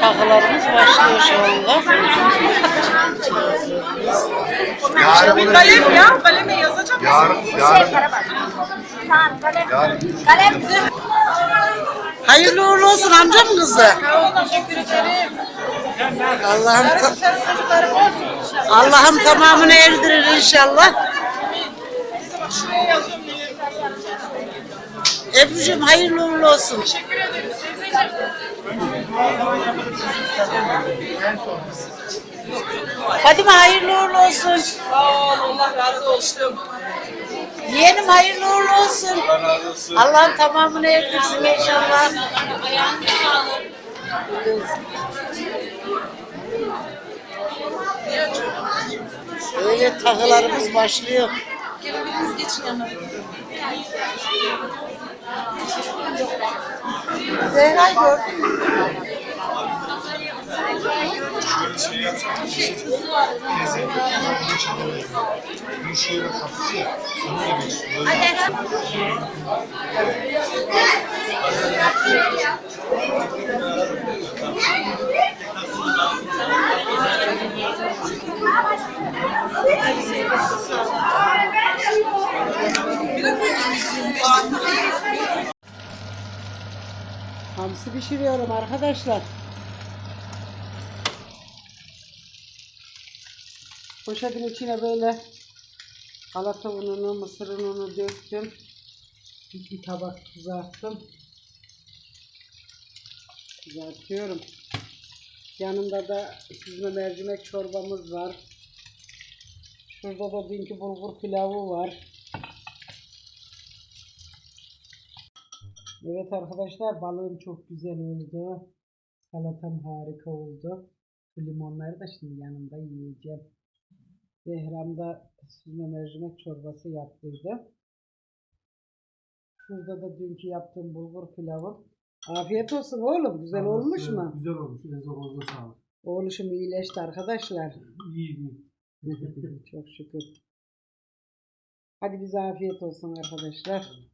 Takılarımız başlıyor şu anda. Yarın Bir kalem ya, kaleme yazacak mısın? Yarın, yarın, Tamam kalem. Kalem. Hayırlı uğurlu olsun amcam kızı. Teşekkür ederim. Allah'ım. Allah'ım tamamını erdirir inşallah. Ebru'cum hayırlı uğurlu olsun. Teşekkür teyzeciğim. Fadime hayırlı uğurlu olsun. Sağ ol, Allah razı olsun. Yeğenim hayırlı uğurlu olsun. Allah'ım tamamını erdirsin inşallah. Öyle takılarımız başlıyor. Gelin geçin yanına. Zehra gördün mü? Şöyle geçiyor. Hamsi pişiriyorum arkadaşlar. Poşetin içine böyle salata ununu, mısır ununu döktüm. Bir tabak kızarttım. Kızartıyorum. Yanında da süzme mercimek çorbamız var. Şurada da dünkü bulgur pilavı var. Evet arkadaşlar balığım çok güzel oldu. Salatam harika oldu. Limonları da şimdi yanımda yiyeceğim. Zehram da süzme mercimek çorbası yaptıydı. Şurada da dünkü yaptığım bulgur pilavı. Afiyet olsun oğlum. Güzel olmuş mu? Güzel olmuş. Elinize kolunuza sağlık. Oğluşum iyileşti arkadaşlar. İyi iyi. çok şükür. Hadi bize afiyet olsun arkadaşlar.